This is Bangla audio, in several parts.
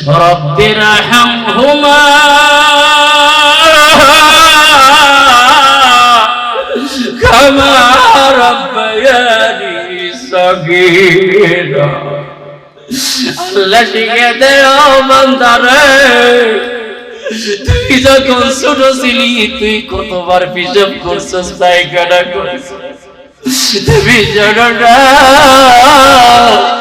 رب ارحمهما كما ربياني صغيرا আল্লাহ শিখে দেও বান্দারে তুই যখন ছোট ছিলি তুই কতবার পিসাব করছিস পায়খানা করছিস তুমি জানো না প্রচন্ড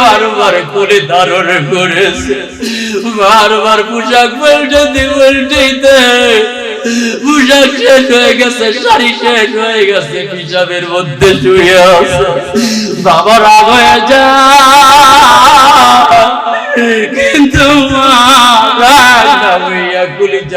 বারবার করে ধারণ করেছে, বারবার পোশাক পাল্টাতে পাল্টাইতে পোশাক শেষ হয়ে গেছে, শাড়ি শেষ হয়ে গেছে, হিসাবের মধ্যে শুয়ে আছে। বাবা রাগ হয়ে যা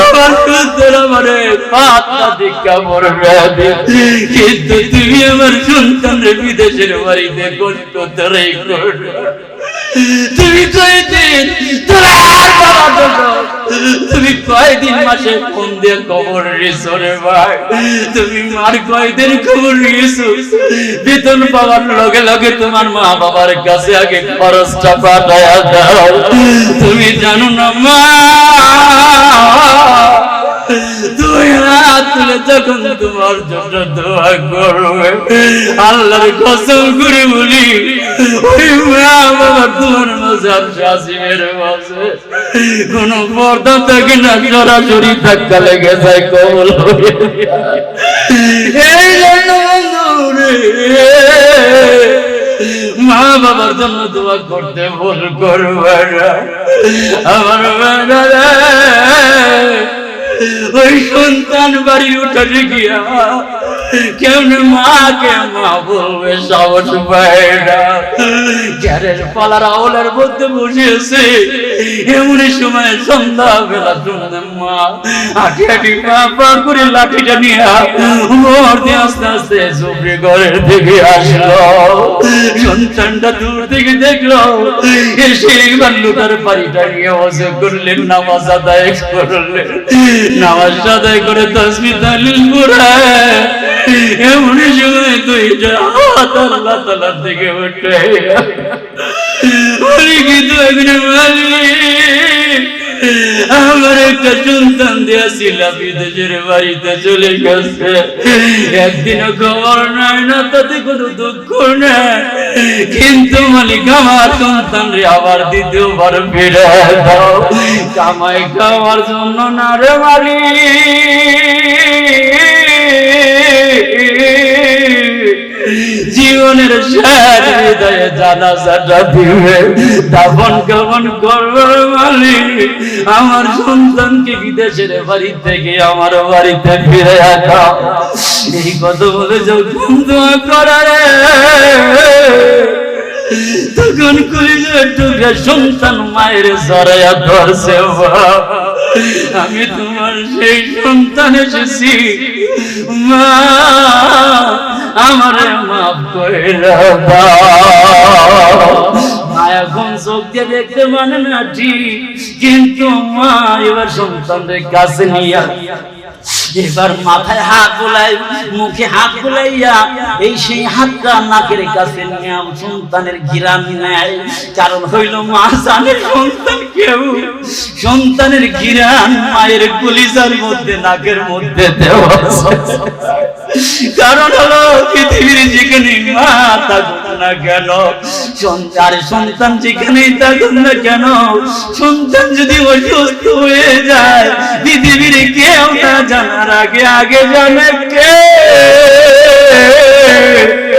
আমার সুন্দর আমারে পাতা দীক্ষা মরবে কিন্তু তুমি আমার সন্তানের বিদেশের বাড়িতে কষ্ট করবে। তুমি কয়দিন। তুমি কয়দিন মাসে ফোন দিয়ে খবর নিয়েছো রে ভাই? তুমি মার কয়দিন খবর নিয়েছো বেতন পাওয়ার লগে লগে তোমার মা বাবার কাছে আগে খরচটা পাঠায়া দাও। তুমি জানো না মা? তুই হাত তুলে যখন তোমার জন্য দোয়া করবে আল্লাহর কসম করে বলি ওই মা তোমার মজাব শাসিমের মাঝে কোন পর্দা থাকে না সরাসরি ধাক্কা লেগে যায় কবল এই জন্য মা বাবার জন্য দোয়া করতে ভুল করবে আমার রে, ওই সন্তান বাড়ি উঠানে গিয়া কেমন মাকে মা বলবে সাহস পায় গ্যারের পালার আওলার মধ্যে বসেছে এমন সময় সন্ধ্যা বেলা শুনতে মা, হাঁটি হাঁটি পা করে লাঠিটা নিয়ে আস্তে আস্তে চোপড়ে ঘরের দিকে আসলো। সন্তানটা দূর থেকে দেখল, এসে বাল্যুটার বাড়িটা নিয়ে করলেন, নামাজ আদায় করলেন। নামাজ আদায় করে তসমি তালিল করে এমন সময় হাত আল্লাহ তালা থেকে উঠে আমার একটা সন্তান দিয়েছিল, বিদেশের বাড়িতে চলে গেছে। একদিনও খবর নাই, না তাতে কোনো দুঃখ নেই। কিন্তু মালিক, আমার সন্তান রে আবার দ্বিতীয়বার ফিরে দাও। কামাই খাওয়ার জন্য না রে মালিক। জীবনের শেষ হৃদয়ে জানাজাটা দিবে দাফন কেমন করবে মালিক? আমার সন্তানকে বিদেশের বাড়ি থেকে আমার বাড়িতে ফিরে আসা এই কথা বলে যখন দোয়া করারে তখন কলিজার টুকে সন্তান মায়ের জড়াইয়া ধরছে। আমি তোমার সেই সন্তান এসেছি। মা আমারে মাফ মা এখন চোখ দেখতে মানে না ঠিক, কিন্তু মা এবার সন্তানদের কাছে নিয়ে এবার মাথায় হাত মুখে হাত এই সেই হাতটা নাকের কাছে সন্তানের ঘিরান নেয়। কারণ হইল মা সন্তান কেউ। সন্তানের ঘিরান মায়ের কলিজার মধ্যে, নাকের মধ্যে দেওয়া। কারণ হলো পৃথিবীর যেখানে মা থাকুক না কেন? সন্তান সন্তান যেখানেই থাকুন না কেন? সন্তান যদি অসুস্থ হয়ে যায়, পৃথিবীর কেউ না জানার আগে আগে জানে কে?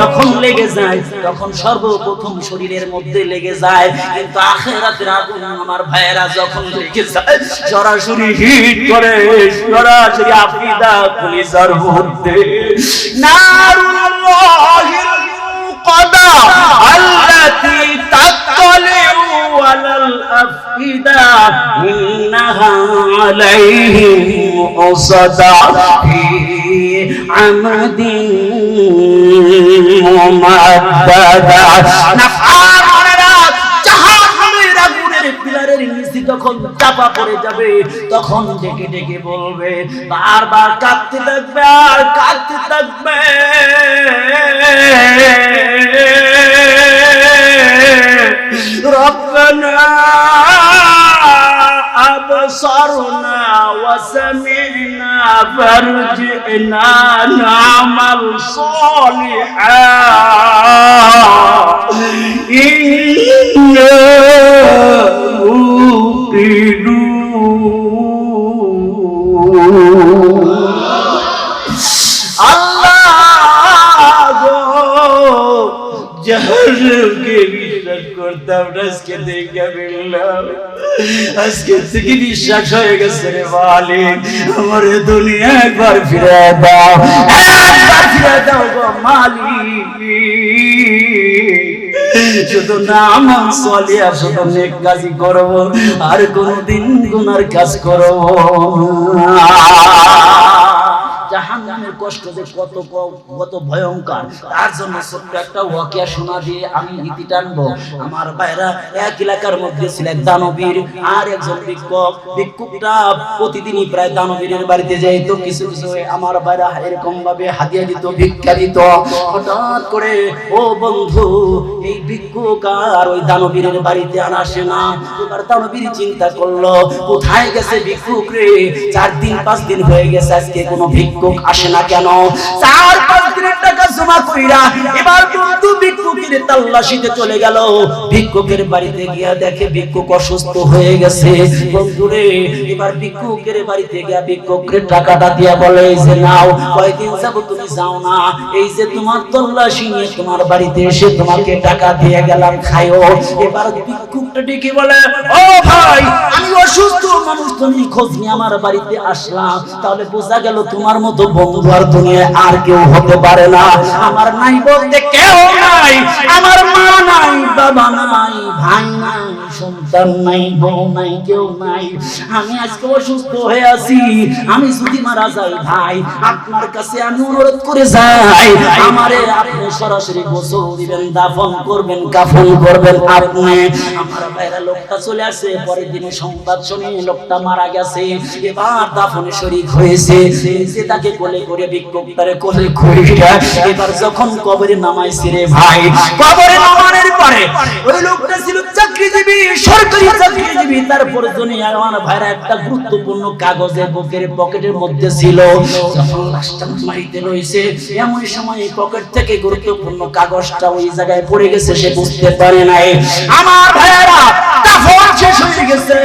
যখন লেগে যায় তখন সর্বপ্রথম শরীরের মধ্যে লেগে যায়। কিন্তু আখেরাতের আগুন আমার ভাইয়েরা যখন লেগে যায় সরাসরি হিট করে সরাসরি আফিদা পুলিশের মধ্যে। নারুল্লাহিল মুকাদা আল্লাতী তাত্তালিউ আলাল আফিদা ইন্নাহা আলাইহিম মুসাদা ফি আমাদিন মুমাদ্দাদা নাফার ওনারা জাহান্নামের আগুনের পিলারের নিচে যখন চাপা পড়ে যাবে তখন ডেকে ডেকে বলবে বারবার কাঁদতে থাকবে আর কাঁদতে থাকবে ربنا أبصرنا وسمعنا فارجئنا نعمل صالحا. إنا موقنون الله جهر كبير করতাম, আজকে দেখে ফেললাম আজকে থেকে বিশ্বাস হয়ে গেছে রে মালিক, আমার দুনিয়া একবার ফিরে দাও। একবার ফিরে দাও গো মালিক। শুধু নাম সলিয়া শুধু নেক কাজই করব, আর কোনদিন গুনার কাজ করব না। জাহান্নামের কষ্ট যে কত কত ভয়ঙ্কর। তার জন্য ছোট্ট একটা ওয়াকিয়া শোনা দিয়ে আমি ইতি টানবো। আমার ভাইরা এক এলাকার মধ্যে ছিল এক দানবীর আর একজন ভিক্ষুক। ভিক্ষুকটা প্রতিদিনই প্রায় দানবীরের বাড়িতে যাইতো। কিছু কিছু আমার ভাইরা এরকম ভাবে হাদিয়া দিত, ভিক্ষা দিত। হঠাৎ করে, ও বন্ধু, এই ভিক্ষুক আর ওই দানবীরের বাড়িতে আর আসে না। এবার দানবীর চিন্তা করল, কোথায় গেছে ভিক্ষুক রে? চার দিন, পাঁচ দিন হয়ে গেছে, আজকে কোনো ভিক্ষুক আসে না। কেন? চার, পাঁচ দিনের টাকা জমা কইরা এবার বন্ধু ভিক্ষুকের তাল্লাশিতে চলে গেল। ভিক্ষুকের বাড়িতে গিয়া দেখে ভিক্ষুক অসুস্থ হয়ে গেছে। বন্ধুরে, এবার ভিক্ষুকের বাড়িতে গিয়া ভিক্ষুকের টাকাটা দিয়া বলে যে নাও, কয়দিন যাব তুমি যাও না। এই যে তোমার তল্লাশি নিয়ে তোমার বাড়িতে এসে তোমাকে টাকা দিয়ে গেলাম খাইও এবার ভিক্ষুকটা ডেকে বলে, ও ভাই, আমি অসুস্থ মানুষ, তুমি খোঁজ নিয়ে আমার বাড়িতে আসলাম। তাহলে বোঝা গেল তোমার মতো বন্ধু আর দুনিয়ায় আর কেউ হতে পারে না। আমার নাই বলতে কেউ নাই, আমার মা নাই, বাবা নাই, ভাই নাই। সন্তান নাই, বউ নাই, কেউ নাই। আমি আজকে অসুস্থ হয়ে আছি। আমি যদি মারা যাই, ভাই, আপনার কাছে আমি অনুরোধ করে যাই। আপনি সরাসরি গোসল দিবেন, দাফন করবেন, কাফন করবেন আপনি। আমার লোকটা চলে আসে, পরের দিনে সংবাদ শুনে লোকটা মারা গেছে। এবার দাফনে শরীক হয়েছে। তাকে কোলে করে বিক্ষোভটারে কোলে এবার যখন কবরে নামাইছে রে ভাই, কবরে নামানোর পরে ওই লোকটা ছিল চাকরিজীবী। একটা গুরুত্বপূর্ণ বুকের পকেটের মধ্যে ছিল। সময় এই পকেট থেকে গুরুত্বপূর্ণ কাগজটা ওই জায়গায় পড়ে গেছে, সে বুঝতে পারে নাই। আমার ভাইরা শেষ হয়ে গেছে।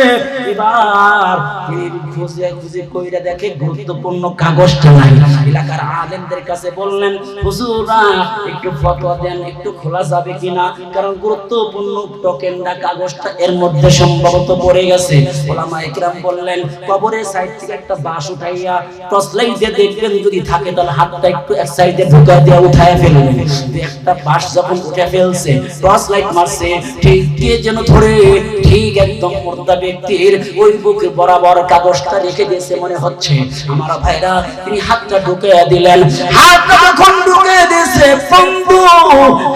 এবার তিনি খুঁজে খুঁজে কইরা দেখে গুরুত্বপূর্ণ কাগজটা নাই। এলাকার আলেমদের কাছে বললেন হুজুরা একটু ফতোয়া দেন একটু খোলা যাবে কিনা? কারণ গুরুত্বপূর্ণ টোকেনটা কাগজটা এর মধ্যে সম্ভবত পড়ে গেছে। ওলামা একরাম বললেন কবরের সাইড থেকে একটা বাঁশ উঠাইয়া টর্চ লাইট দিয়ে দেখবেন যদি থাকে তাহলে হাতটা একটু এক সাইডে ঢুকা দিয়ে উঠায় ফেলবেন একটা বাঁশ যখন উঠে ফেলছে টর্চ লাইট মারছে ঠিক কে যেন ধরে ঠিক একদম মর্দা ব্যক্তির ওই বুকে বরাবর কাগজটা রেখে দিয়েছে মনে হচ্ছে। আমার ভাইরা, তিনি হাতটা ঢুকে দিলেন। হাতটা যখন ঢুকে দিয়েছে, বন্ধু,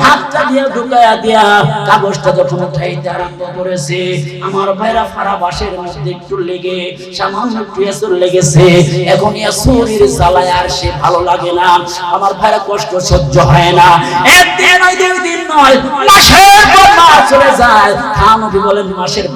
হাতটা দিয়ে ঢুকে দিয়া কাগজটা যখন উঠাইতে আরম্ভ করেছে, আমার ভাইরা মধ্যে একটু লেগে, সামান্য একটু এসর লেগেছে। এখন এসরের জ্বালায় আর সে ভালো লাগে না। আমার ভাইরা কষ্ট সহ্য হয় না। একদিন ওই দুই দিন নয়, মাসের মাস চলে যায়। নবী বলেন, মাসের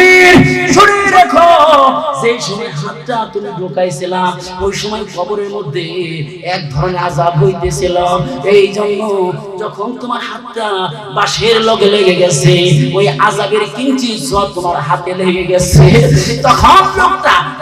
"এই শুনে রেখো। যে সময় হাতটা তুমি ঢুকাইছিলাম, ওই সময় কবরের মধ্যে এক ধরনের আজাব হইতেছিল। এই জন্য যখন তোমার হাতটা বাঁশের লগে লেগে গেছে, ওই আজাবের কিঞ্চি সব তোমার হাতে লেগে গেছে, তখন লোকটা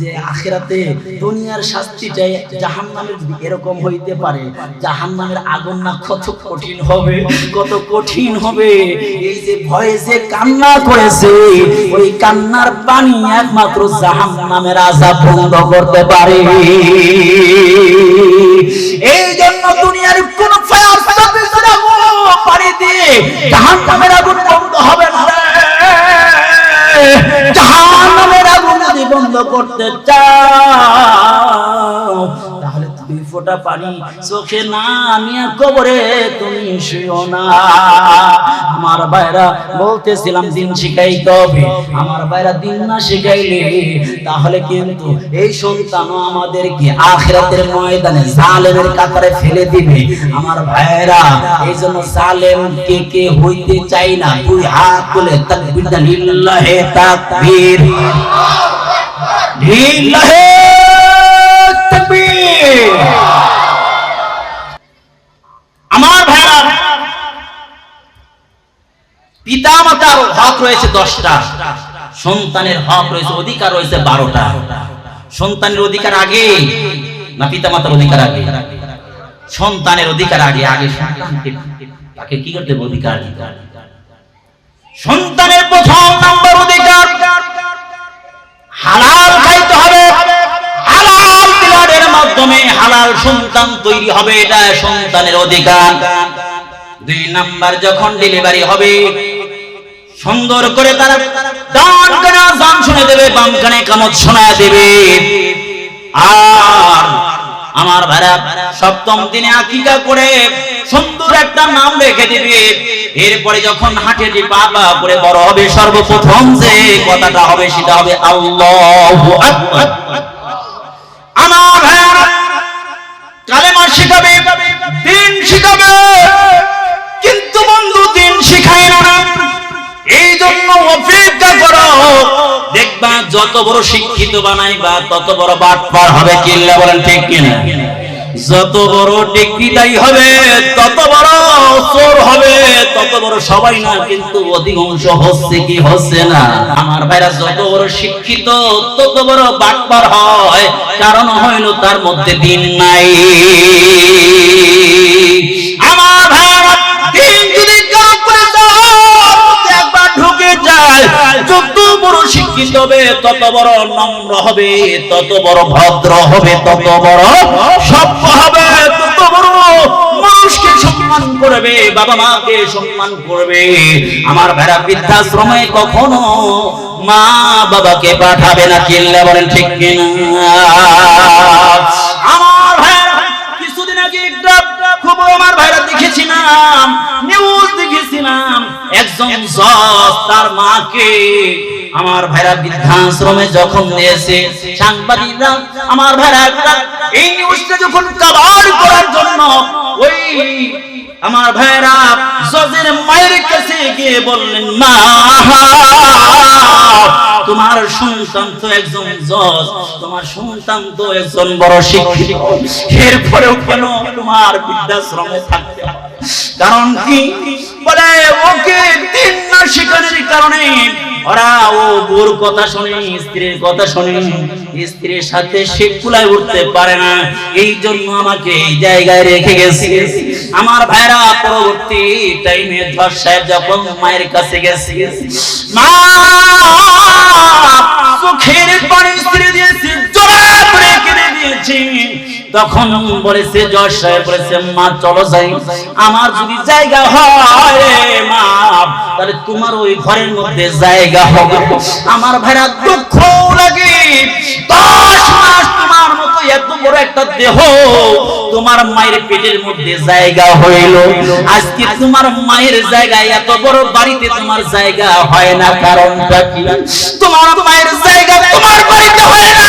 যে আখেরাতে দুনিয়ার শাস্তিটা জাহান্নামের এরকম হইতে পারে। জাহান্নামের আগুন না কত কঠিন হবে, কত কঠিন হবে। এই যে ভয়ে যে কান্না করেছে, ওই কান্নার পানি একমাত্র জাহান্নামের আযাব বন্ধ করতে পারে। এই জন্য দুনিয়ার কোন ফায়ার সার্ভিস পানি দিয়ে জাহান্নামের আগুন বন্ধ হবে না। জাহান্নামের আগুন যদি বন্ধ করতে চাও ফোঁটা পানি চোখে না নিয়ে কবরে তুমি শুও না। আমার ভাইরা বলতেছিলাম দিন শিখাইতে হবে। আমার ভাইরা দিন না শিখাইলে তাহলে কিন্তু এই সন্তানও আমাদেরকে আখিরাতের ময়দানে জালেমের কাতারে ফেলে দিবে। আমার ভাইরা এই জন্য জালেম কে কে হইতে চাই না। দুই হাত তুলে তাকবীর লিল্লাহে তাকবীর। লিল্লাহে আমার ভাইরা পিতা মাতার হক রয়েছে দশটা, সন্তানের হক রয়েছে, অধিকার রয়েছে বারোটা। সন্তানের অধিকার আগে না পিতা মাতার অধিকার আগে? সন্তানের অধিকার আগে আগে তাকে কি করতে? অধিকার সন্তানের প্রথম নাম্বার অধিকার, হালাল খাইতে মাধ্যমে হালাল সন্তান তৈরি হবে, এটা সন্তানের অধিকার। দুই নাম্বার, যখন ডেলিভারি হবে, সুন্দর করে তারা ডান কানে আজান শুনে দেবে বাম কানে কামত শোনায় দেবে। আর আমার ভাড়া সপ্তম দিনে আকিকা করে সুন্দর একটা নাম রেখে দিবে। এরপরে যখন হাটে যে বাবা করে বড় হবে, সর্বপ্রথম যে কথাটা হবে, সেটা হবে আল্লাহু আমার ভাইয়ারা কালেমা শিখাবে, দিন শিখাবে। কিন্তু বন্ধু, দিন শিখায় না। এই জন্য অপেক্ষা করো। দেখবা যত বড় শিক্ষিত বানাইবা, তত বড় বাট পার হবে কিল্লা বলেন ঠিক কিনা? যত বড় ডিগ্রিদায়ী হবে, তত বড় চোর হবে। সবাই না, কিন্তু অধিকাংশ হচ্ছে কি হচ্ছে না। আমার ভাইরা যত বড় শিক্ষিত, তত বড় বাটপার হয়। কারণ হইল তার মধ্যে দিন নাই। তত বড় নম্র হবে, তত বড় ভদ্র হবে, তত বড় সভ্য হবে। করবে, বাবা মাকে সম্মান করবে। আমার ভেড়া বৃদ্ধাশ্রমে কখনো মা বাবাকে পাঠাবে না চিল্লা বলেন ঠিক আমার ভাইরা কিছুদিন আগে একটা আমার ভাইরা দেখেছিলাম নিউজ দেখেছিলাম। একজন তার মাকে আমার ভাইরা বৃদ্ধাশ্রমে যখন দিয়েছে। সাংবাদিকরা, আমার ভাইরা এই নিউজটা যখন কভার করার জন্য ওই আমার ভাইরা, জজের মায়ের কাছে গিয়ে বললেন, মা, তোমার সন্তান তো একজন জজ, তোমার সন্তান তো একজন বড় শিক্ষিত। এরপরেও কেন তোমার বৃদ্ধাশ্রমে থাকতে কারণ কি? বলে, ওকে তিন না কারণে ওরা ও বোর কথা শুনে, স্ত্রীর কথা শুনে, স্ত্রীর সাথে সে কুলায় উঠতে পারে না। এই জন্য আমাকে এই জায়গায় রেখে গেছে। আমার ভাইরা পরবর্তী টাইমে ধর সাহেব যখন মায়ের কাছে গেছে, মা, চোখের পানি স্ত্রী দিয়েছি জোড়া করে কেঁদে দিয়েছি। তখন বলেছে জজ সাহেব বলেছে মা, চলো যাই। আমার যদি জায়গা হয় মা, তাহলে তোমার ওই ঘরের মধ্যে জায়গা হবে। আমার ভাইরা দুঃখ লাগে। দশ মাস তোমার মতো এত বড় একটা দেহ তোমার মায়ের পেটের মধ্যে জায়গা হইল। আজকে তোমার মায়ের জায়গায় এত বড় বাড়িতে তোমার জায়গা হয় না। কারণটা কি? তোমার মায়ের জায়গা তোমার বাড়িতে হয় না।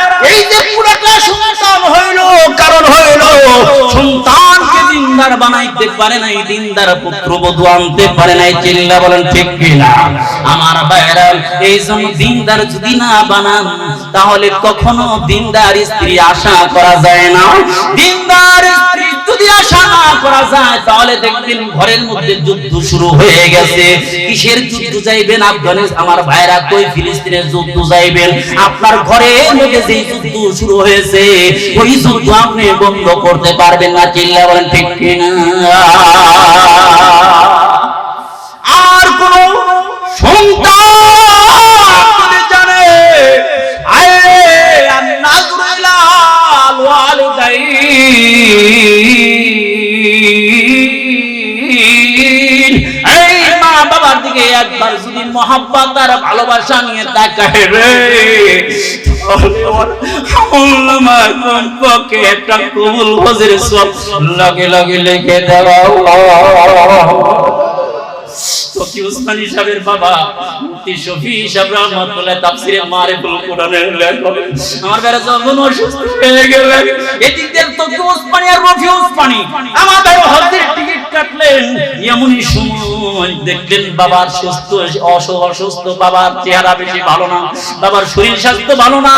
এই যে পুরাটা সন্তান হইল, কারণ হইল, সন্তানকে দিনদার বানাইতে পারে নাই, দিনদার আনতে পারে নাই, চিল্লা বলেন, ঠিক কিনা? আমার এই জন্য দিনদার যদি না বানান, তাহলে কখনো দিনদার স্ত্রী আশা করা যায় না। দিনদার স্ত্রী যদি আশা না করা যায়, তাহলে দেখবেন ঘরের মধ্যে যুদ্ধ শুরু হয়ে গেছে। কিসের যুদ্ধ যাইবেন? আফগানিস্তান আমার ভাইরা কই? ফিলিস্তিনের যুদ্ধ যাইবেন। আপনার ঘরের মধ্যে যে যুদ্ধ শুরু হয়েছে, ওই যুদ্ধ আপনি বন্ধ করতে পারবেন না। চিল্লা বলেন, ঠিক কিনা? বাবার দিকে একবার যদি মহাব্বত আর ভালোবাসা নিয়ে তাকায় রে একটা কবুল লগে লগে লিখে দেওয়া। তকি উসমানী সাহেবের বাবা? মুফতি শফি সাহেব রহমাতুল্লাহ মারিফুল কোরআনের লেখক। আমার যখন অসুস্থ হয়ে এদিক দিয়ে তকি উসমানী আর রফি উসমানী? হজের টিকিট কাটলেন। এমনই সময় দেখলেন বাবার সুস্থ অসুস্থ বাবার চেহারা বেশি ভালো না। বাবার শরীর স্বাস্থ্য ভালো না।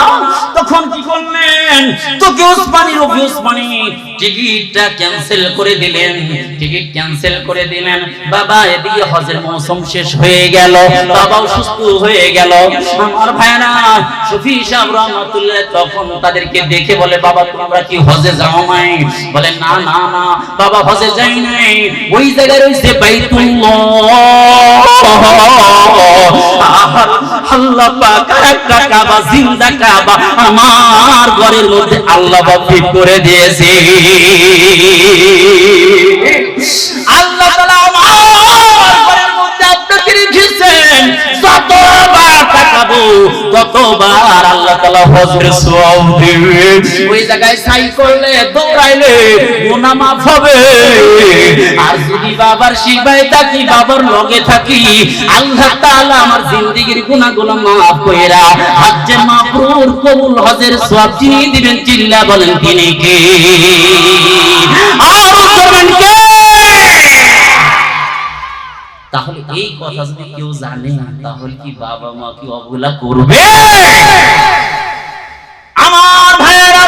তখন কি করলেন? তকি উসমানী, রফি উসমানী, টিকিটটা ক্যান্সেল করে দিলেন। টিকিট ক্যান্সেল করে দিলেন। বাবা এদিকে হজের মৌসুম শেষ হয়ে গেল, বাবাও সুস্থ হয়ে গেল। আমার ভাইরা সুফি সাহেব রহমাতুল্লাহ তখন তাদেরকে দেখে বলে, বাবা, তোমরা কি হজে যাও নাই? বলে, না না না, বাবা হজে যাই নাই। ওই জায়গায় রয়েছে বাইতুল্লাহ। আল্লাহ পাক একটা কাবা, জিন্দা কাবা আমার ঘরের মধ্যে আল্লাহ ঠিক করে দিয়েছে। ততবার আল্লাহ হজের দিবে। ওই জায়গায় সাই করলে, দৌড়াইলে মাফ হবে। আর যদি বাবার শিবায় থাকি, বাবার লগে থাকি, আল্লাহ আমার জিন্দেগীর গুনাহগুলো মাফ কইরা হজ্জে মাবরুর কবুল হজের সওয়াব যিনি দিবেন, চিল্লা বলেন তিনি কে? আর তাহলে এই কথা যদি কেউ জানে, তাহলে কি বাবা মা কি অবহেলা করবে? আমার ভাইয়েরা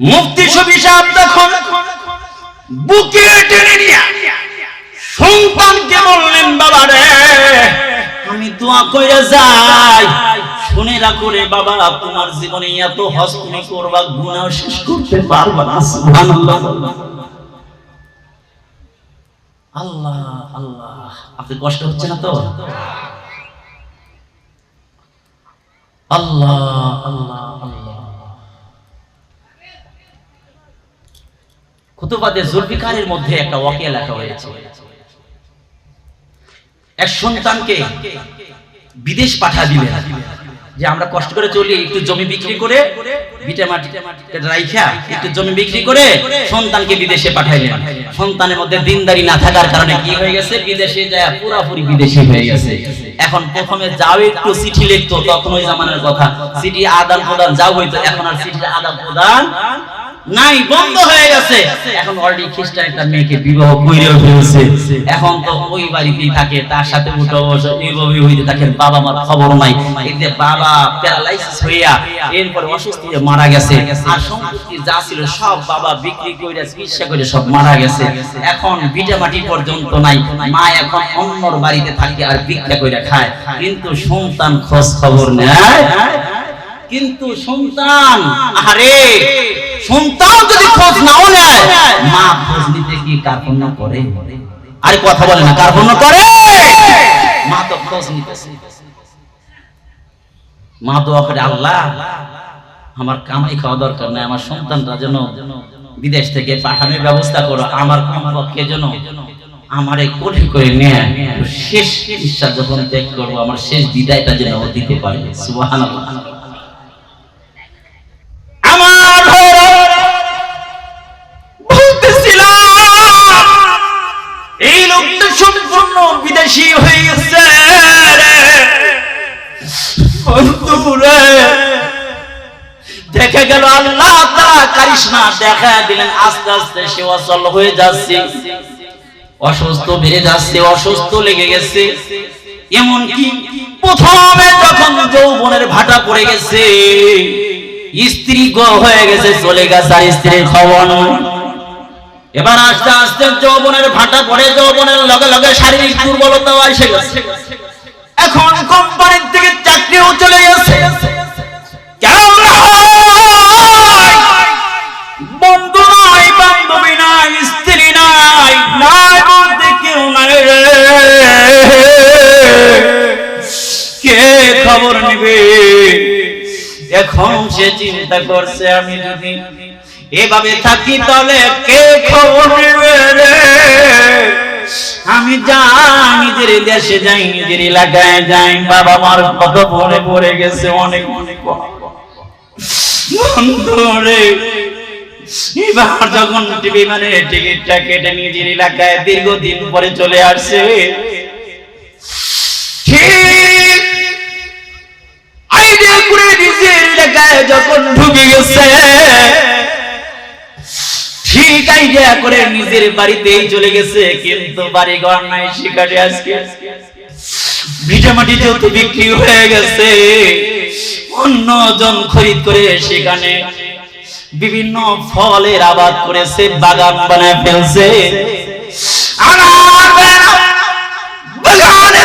মুফতি শফি সাহেব তখন বুকে টেনে নিয়ে সন্তানকে বললেন, বাবা রে, আমি দোয়া করে যায় শুনে রাখো রে বাবা, তোমার জীবনে এত হজ তুমি করবা, গুনাহ শেষ করতে পারবা না, সুবহানাল্লাহ। আল্লাহ আল্লাহ। আপনি কষ্ট হচ্ছে না তো? আল্লাহ আল্লাহ আল্লাহ। কুতুবাতে জুলফিকারের মধ্যে একটা ওয়াকিয়া লেখা হয়েছে। এক সন্তানকে বিদেশ পাঠা দিলেন। যে আমরা কষ্ট করে চলি, একটু জমি বিক্রি করে রাইখা, একটু জমি বিক্রি করে সন্তানকে বিদেশে পাঠাইলেন। সন্তানের মধ্যে দিনদারি না থাকার কারণে কি হয়ে গেছে? বিদেশে যায়, পুরাপুরি বিদেশি হয়ে গেছে। এখন প্রথমে যাও, একটু চিঠি লিখতো তখন ওই জামানের কথা। চিঠি আদান প্রদান যাও হইতো, এখন আর চিঠির আদান প্রদান নাই বন্ধ হয়ে গেছে। এখন অলরেডি খ্রিস্টান একটা মেয়েকে বিবাহ কইরেও ফেলছে। এখন তো ওই বাড়িতেই থাকে তার সাথে উঠো বসো এইভাবে হইতে থাকেন বাবা মার খবর নাই। এতে বাবা প্যারালাইসিস হইয়া এরপর অসুস্থ হয়ে মারা গেছে। আর সম্পত্তি যা ছিল সব বাবা বিক্রি করে চিকিৎসা করে সব মারা গেছে। এখন মাটি পর্যন্ত নাই। মা এখন অন্যর বাড়িতে থাকে আর ভিক্ষা করে খায়। কিন্তু সন্তান খোঁজ খবর নেয়। কিন্তু সন্তান আরে সন্তান যদি খোঁজ নাও নেয় মা খোঁজ নিতে কি কার্পণ্য করে। আরে কথা বলে না কার্পণ্য করে। মা তো খোঁজ নিতেছে মা তো করে আল্লাহ আমার কামাই খাওয়া দরকার নাই আমার সন্তানরা যেন বিদেশ থেকে পাঠানোর ব্যবস্থা করো আমার কমপক্ষে যেন আমারে কঠিন করে নেয় শেষ চিকিৎসা যখন ত্যাগ করব আমার শেষ বিদায়টা যেন দিতে পারে। সুবহানাল্লাহ। কারিশমা দেখা দিলেন আস্তে আস্তে সে অচল হয়ে যাচ্ছে। অসুস্থ বেড়ে যাচ্ছে, অসুস্থ লেগে গেছে। প্রথমে যখন যৌবনের ভাটা পড়ে গেছে, স্ত্রী হয়ে গেছে, চলে গেছে স্ত্রীর খবর এবার আস্তে আস্তে যৌবনের ভাটা পড়ে, যৌবনের লগে লগে শারীরিক দুর্বলতাও এসে গেছে। এখন কোম্পানির করছে আমি যদি। এভাবে থাকি তাহলে কে খবর আমি যাই নিজের দেশে যাই, নিজের এলাকায় যাই, বাবা মার কত পরে পড়ে গেছে অনেক। অনেক যখন টিভি মানে টিকিটটা কেটে নিজের এলাকায় দীর্ঘদিন পরে চলে আসছে ঠিক আইডিয়া করে যখন ঢুকে গেছে করে নিজের বাড়িতেই চলে গেছে, কিন্তু বাড়ি ঘর নাই সেখানে আজকে। ভিটামাটি যেহেতু বিক্রি হয়ে গেছে, অন্যজন খরিদ করে সেখানে বিভিন্ন ফলের আবাদ করেছে, বাগান বানায় ফেলছে।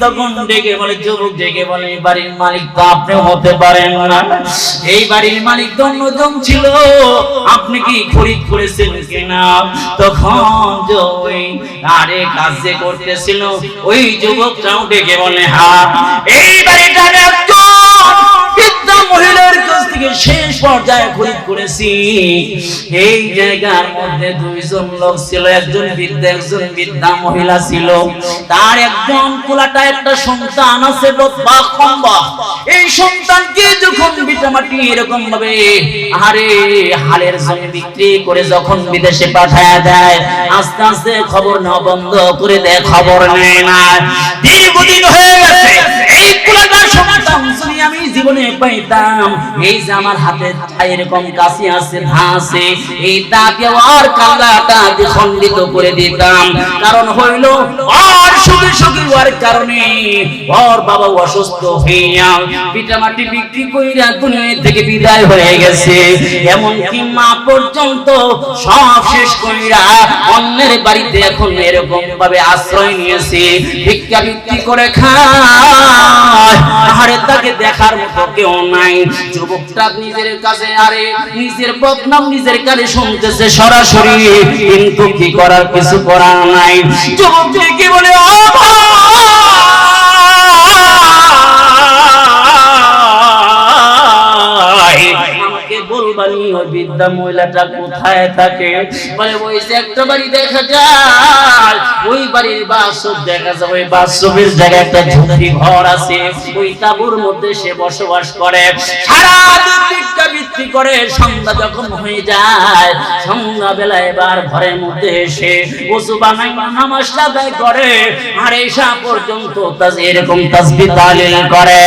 তখন ডেকে বলে, যুবক ডেকে বলে বাড়ির মালিক তো হতে পারেন না। এই বাড়ির মালিক ছিল। আপনি কি খরিদ করেছেন কিনা? তখন ওই আরে কাজ করতেছিল। ওই যুবকটাও ডেকে বলে, হা, এই বাড়িটা বৃদ্ধা মহিলার কাছ থেকে শেষ পর্যায়ে খরিদ করেছি। এই জায়গার মধ্যে দুইজন লোক ছিল, একজন বৃদ্ধা একজন বৃদ্ধা মহিলা ছিল। তার একজন কোলাটা একটা সন্তান আছে এই সন্তানকে যখন বিটামাটি এরকম ভাবে আরে হালের জমি বিক্রি করে যখন বিদেশে পাঠায় দেয়, আস্তে আস্তে খবর নেওয়া বন্ধ করে দেয়, খবর নেয় না। দীর্ঘদিন হয়ে গেছে। এই কুলাটা আমি জীবনে পাইতাম এই যে আমার হাতে এরকম কাশি আছে ধা আছে এই দাঁতে আর খণ্ডিত করে দিতাম। কারণ হইল অন্যের বাড়িতে এখন এরকম ভাবে আশ্রয় নিয়েছে। ভিক্ষা বিক্রি করে খায়। তাকে দেখার মতো কেউ নাই। যুবকটা নিজের কাছে আরে, নিজের বদনাম নিজের শুনতেছে সরাসরি, কিন্তু কি করার কিছু করার নাই। যুবকটি কি বলে ভাই, ওই বৃদ্ধা মহিলাটা কোথায় থাকে? বলে, ওই একটা বাড়ি দেখা যায়, ওই বাড়ির বাসব দেখা যায়, ওই বাসবের জায়গায় একটা ঝুঁকি ঘর আছে, ওই তাবুর মধ্যে সে বসবাস করে। সারাদিন ভিক্ষা বিক্রি করে, সন্ধ্যা যখন হয়ে যায় সন্ধ্যা বেলা এবার ঘরের মধ্যে এসে ওসু বানাই নামাজটা আদায় করে, আর এসা পর্যন্ত তাজ, এরকম তাসবি তালিল করে।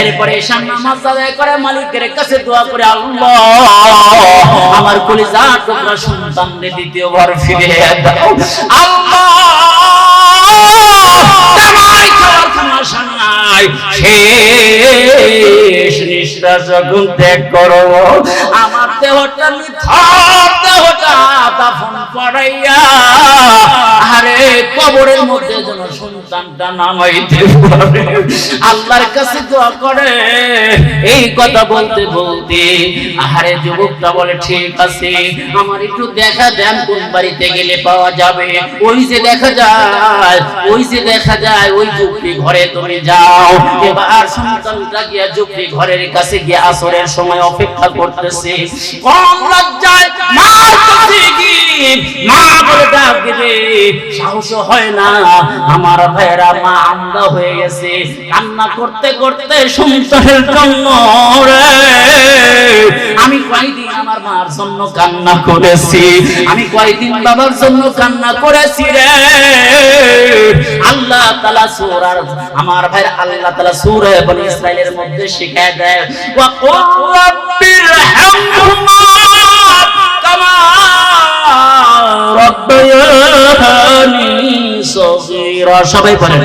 এরপরে এসা নামাজ আদায় করে, মালিকের কাছে দোয়া করে, আল্লাহ আমার কলিজা টুকরা সন্তান দ্বিতীয় বার ফিরে দাও। শেষ নিঃশ্বাস যখন ত্যাগ করো, আমার দেহটা মিথ্যার দেহটা দাফন করাইয়া, আরে কবরের মধ্যে যেন সন্তানটা নামাইতে পারে। আল্লাহর কাছে দোয়া করে। এই কথা বলতে বলতে, আহারে যুবকটা বলে, ঠিক আছে, আমার একটু দেখা দেন, কোন বাড়িতে গেলে পাওয়া যাবে? ওই যে দেখা যায়, ওই যে দেখা যায়, ওই যুক্তি ঘরে তুমি যাও। এবার সন্তানটা গিয়া যুক্তি ঘরের কাছে গিয়ে আসরের সময় অপেক্ষা করতেছে। কম লজ্জায় মা বলে, ডাক দিবে সাহস হয় না, আমার ভাইরা মা আমদা হয়ে গেছে। কান্না করতে করতে সন্তানের জন্য আমি কয়দিন আমার মার জন্য কান্না করেছি? আমি কয়দিন বাবার জন্য কান্না করেছি রে। আল্লাহ তাআলা সূরা আমার ভাই আল্লাহ তাআলা সূরা বনি ইসরাইলের মধ্যে শিখায় দেয়। ওয়া কুর রাব্বির হামহুমা কামা রাব্বায়ানি সগীরা সবাই পড়েন